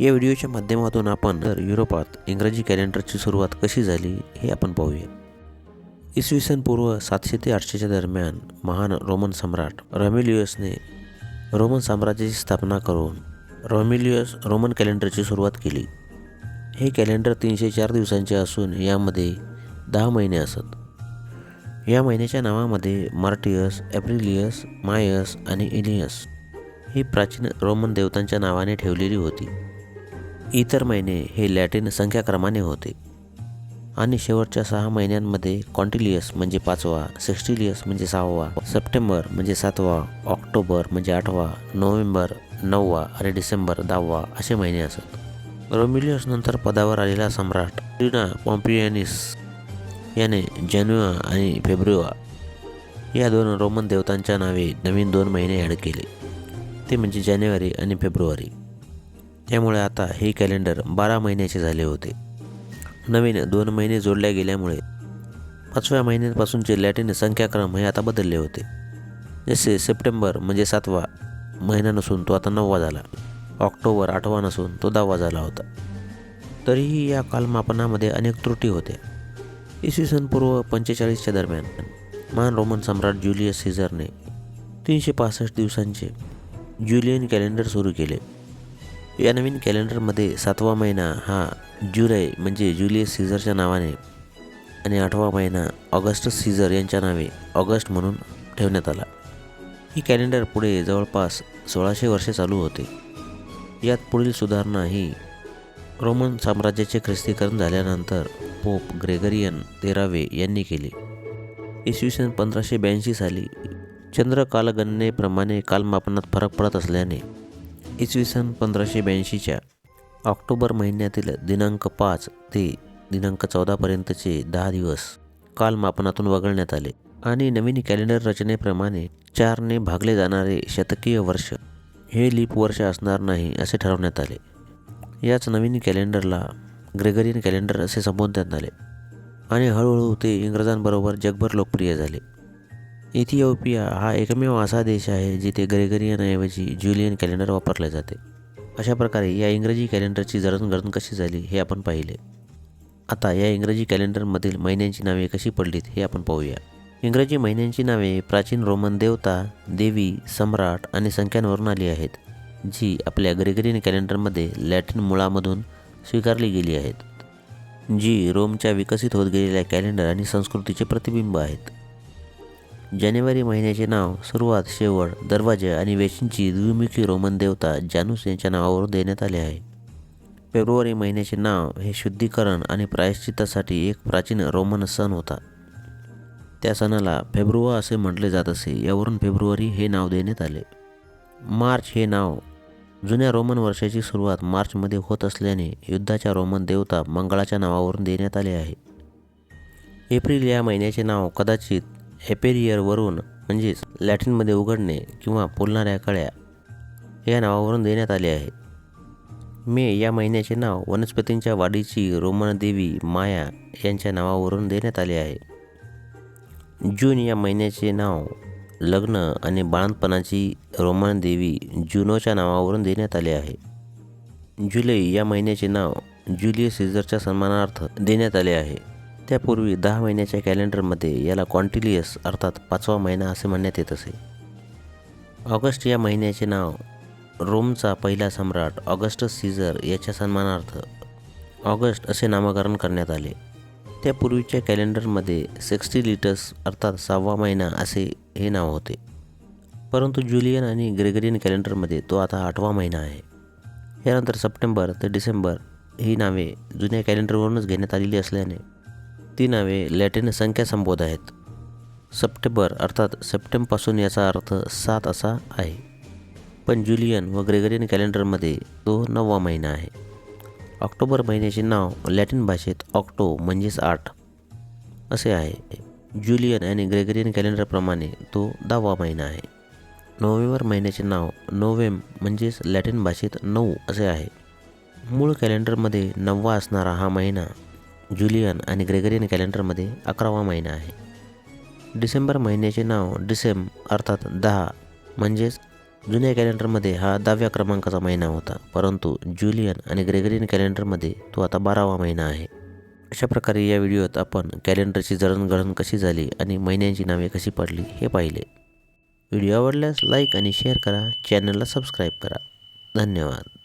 या व्हिडिओच्या माध्यमातून आपण तर युरोपात इंग्रजी कॅलेंडरची सुरुवात कशी झाली हे आपण पाहूया. इसवी सन पूर्व सातशे ते आठशेच्या दरम्यान महान रोमन सम्राट रॉमिलियसने रोमन साम्राज्याची स्थापना करून रॉमिलियस रोमन कॅलेंडरची सुरुवात केली. हे कॅलेंडर तीनशे चार दिवसांचे असून यामध्ये दहा महिने असत. या महिन्याच्या नावामध्ये मार्टियस ॲप्रिलियस मायस आणि इलियस ही प्राचीन रोमन देवतांच्या नावाने ठेवलेली होती. इतर महिने हे लॅटिन संख्याक्रमाने होते. आणि शेवटच्या सहा महिन्यांमध्ये कॉन्टिलियस म्हणजे पाचवा सेक्स्टिलियस म्हणजे सहावा सप्टेंबर म्हणजे सातवा ऑक्टोबर म्हणजे आठवा नोव्हेंबर नववा आणि डिसेंबर दहावा असे महिने असत. रोमिलियस नंतर पदावर आलेला सम्राट रीना पॉम्पियानिस याने जानेवा आणि फेब्रुवा या दोन रोमन देवतांच्या नावे नवीन दोन महिने ॲड केले. ते म्हणजे जानेवारी आणि फेब्रुवारी. त्यामुळे आता हे कॅलेंडर बारा महिन्याचे झाले होते. नवीन दोन महिने जोडल्या गेल्यामुळे पाचव्या महिन्यापासूनचे लॅटिन संख्याक्रम हे आता बदलले होते. जसे सप्टेंबर म्हणजे सातवा महिना नसून तो आता नववा झाला. ऑक्टोबर आठवा नसून तो दहावा झाला होता. तरीही या कालमापनामध्ये अनेक त्रुटी होत्या. इसवी सन पूर्व पंचेचाळीसच्या दरम्यान महान रोमन सम्राट ज्युलियस सीझरने तीनशे पासष्ट दिवसांचे ज्युलियन कॅलेंडर सुरू केले. या नवीन कॅलेंडरमध्ये सातवा महिना हा जुलै म्हणजे ज्युलियस सीझरच्या नावाने आणि आठवा महिना ऑगस्ट सीझर यांच्या नावे ऑगस्ट म्हणून ठेवण्यात आला. ही कॅलेंडर पुढे जवळपास सोळाशे वर्षे चालू होते. यात पुढील सुधारणा ही रोमन साम्राज्याचे ख्रिस्तीकरण झाल्यानंतर पोप ग्रेगरियन तेरावे यांनी केले. इसवी सन पंधराशे ब्याऐंशी साली चंद्र कालगणनेप्रमाणे कालमापनात फरक पडत असल्याने इसवी सन पंधराशे ब्याऐंशीच्या ऑक्टोबर महिन्यातील दिनांक पाच ते दिनांक चौदापर्यंतचे दहा दिवस कालमापनातून वगळण्यात आले आणि नवीन कॅलेंडर रचनेप्रमाणे चारने भागले जाणारे शतकीय वर्ष हे लीप वर्ष असणार नाही असे ठरवण्यात आले. याच नवीन कॅलेंडरला ग्रेगरियन कॅलेंडर असे संबोधण्यात आले आणि हळूहळू ते इंग्रजांबरोबर जगभर लोकप्रिय झाले. इथिओपिया हा एकमेव असा देश आहे जिथे ग्रेगरियनऐवजी ज्युलियन कॅलेंडर वापरले जाते. अशा प्रकारे या इंग्रजी कॅलेंडरची जडणघडण कशी झाली हे आपण पाहिले. आता या इंग्रजी कॅलेंडरमधील महिन्यांची नावे कशी पडलीत हे आपण पाहूया. इंग्रजी महिन्यांची नावे प्राचीन रोमन देवता देवी सम्राट आणि संख्यांवरून आली आहेत जी आपल्या ग्रेगरियन कॅलेंडरमध्ये लॅटिन मुळामधून स्वीकारली गेली आहेत जी रोमच्या विकसित होत गेलेल्या कॅलेंडर आणि संस्कृतीचे प्रतिबिंब आहेत. जानेवारी महिन्याचे नाव सुरुवात शेवट दरवाजे आणि वेशींची द्विमुखी रोमन देवता जानूस यांच्या नावावरून देण्यात आले आहे. फेब्रुवारी महिन्याचे नाव हे शुद्धीकरण आणि प्रायश्चित्तासाठी एक प्राचीन रोमन सण होता. त्या सणाला फेब्रुवा असे म्हटले जात असे यावरून फेब्रुवारी हे नाव देण्यात आले. मार्च हे नाव जुन्या रोमन वर्षाची सुरुवात मार्चमध्ये होत असल्याने युद्धाच्या रोमन देवता मंगळाच्या नावावरून देण्यात आले आहे. एप्रिल या महिन्याचे नाव कदाचित हेपेरियरवरून म्हणजेच लॅटिनमध्ये उघडणे किंवा फुलणाऱ्या कळ्या या नावावरून देण्यात आले आहे. मे या महिन्याचे नाव वनस्पतींच्या वाढीची रोमन देवी माया यांच्या नावावरून देण्यात आले आहे. जून या महिन्याचे नाव लग्न आणि बाळंतपणाची रोमन देवी जुनोच्या नावावरून देण्यात आले आहे. जुलै या महिन्याचे नाव जुलियस सीझरच्या सन्मानार्थ देण्यात आले आहे. त्यापूर्वी दहा महिन्याच्या कॅलेंडरमध्ये याला क्वांटिलियस अर्थात पाचवा महिना असे म्हणण्यात येत असे. ऑगस्ट या महिन्याचे नाव रोमचा पहिला सम्राट ऑगस्टस सीझर याच्या सन्मानार्थ ऑगस्ट असे नामकरण करण्यात आले. त्यापूर्वीच्या कॅलेंडरमध्ये सिक्स्टी लिटर्स अर्थात सहावा महिना असे हे नाव होते. परंतु जुलियन आणि ग्रेगरियन कॅलेंडरमध्ये तो आता आठवा महिना आहे. यानंतर सप्टेंबर ते डिसेंबर ही नावे जुन्या कॅलेंडरवरूनच घेण्यात आलेली असल्याने ती नावे लॅटिन संख्या संबोध आहेत. सप्टेंबर अर्थात सप्टेंबपासून याचा अर्थ सात असा आहे. पण जुलियन व ग्रेगरियन कॅलेंडरमध्ये तो नववा महिना आहे. ऑक्टोबर महिन्याचे नाव लॅटिन भाषेत ऑक्टो म्हणजेच आठ असे आहे. जुलियन आणि ग्रेगरियन कॅलेंडरप्रमाणे तो दहावा महिना आहे. नोव्हेंबर महिन्याचे नाव नोव्हेम म्हणजेच लॅटिन भाषेत नऊ असे आहे. मूळ कॅलेंडरमध्ये नववा असणारा हा महिना जुलियन आणि ग्रेगरियन कॅलेंडरमध्ये अकरावा महिना आहे. डिसेंबर महिन्याचे नाव डिसेम अर्थात दहा म्हणजेच जुन्या कॅलेंडरमध्ये हा दहाव्या क्रमांकाचा महिना होता परंतु ज्युलियन आणि ग्रेगरियन कॅलेंडरमध्ये तो आता बारावा महिना आहे. अशा प्रकारे या व्हिडिओत आपण कॅलेंडरची जडणघडण कशी झाली आणि महिन्यांची नावे कशी पडली हे पाहिले. व्हिडिओ आवडल्यास लाईक आणि शेअर करा चॅनलला सबस्क्राईब करा. धन्यवाद.